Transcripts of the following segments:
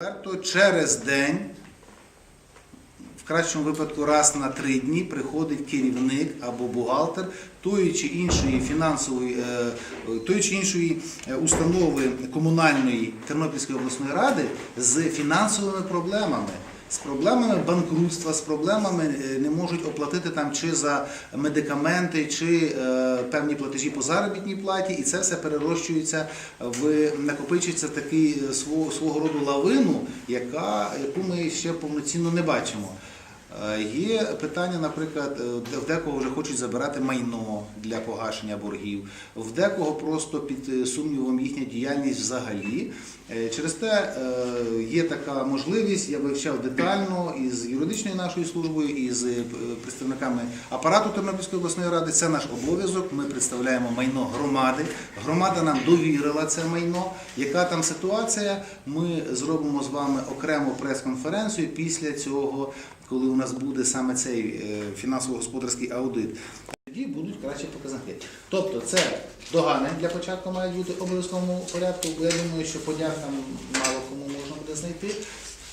Експерто через день, в кращому випадку раз на три дні, приходить керівник або бухгалтер тої чи іншої фінансової, е, тої чи іншої е, установи комунальної Тернопільської обласної ради з фінансовими проблемами. З проблемами банкрутства, з проблемами е, не можуть оплатити там чи за медикаменти, чи е, певні платежі по заробітній платі, і це все перерощується в накопичується такий е, свого, роду лавину, яка, яку ми ще повноцінно не бачимо. Е, Є питання, наприклад, е, в декого вже хочуть забирати майно для погашення боргів, в декого просто під е, сумнівом їхня діяльність взагалі. Через те є така можливість, я вивчав детально із юридичною нашою службою, і з представниками апарату Тернопільської обласної ради. Це наш обов'язок. Ми представляємо майно громади. Громада нам довірила це майно. Яка там ситуація? Ми зробимо з вами окрему прес-конференцію після цього, коли у нас буде саме цей е, фінансово-господарський аудит. Тоді будуть кращі показники. Тобто це догани для початку мають бути в обов'язковому порядку, бо я думаю, що подяк там мало кому можна буде знайти.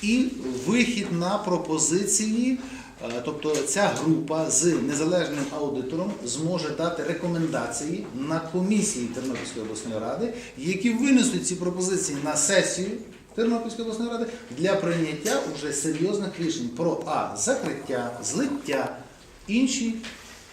І вихід на пропозиції, е, тобто ця група з незалежним аудитором зможе дати рекомендації на комісії Тернопільської обласної ради, які винесуть ці пропозиції на сесію Тернопільської обласної ради для прийняття уже серйозних рішень про а закриття, злиття, інші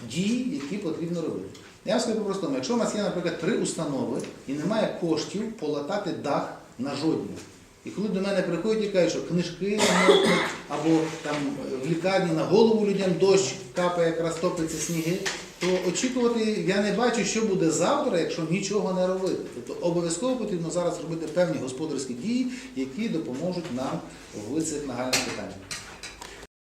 дії, які потрібно робити. Я скажу по-простому, якщо у нас є, наприклад, три установи і немає коштів полатати дах на жодній. І коли до мене приходять і кажуть, що книжки намокнуть, або там в лікарні на голову людям дощ капає, якраз топиться сніги, то очікувати я не бачу, що буде завтра, якщо нічого не робити. Тобто обов'язково потрібно зараз робити певні господарські дії, які допоможуть нам в цих нагальних питаннях.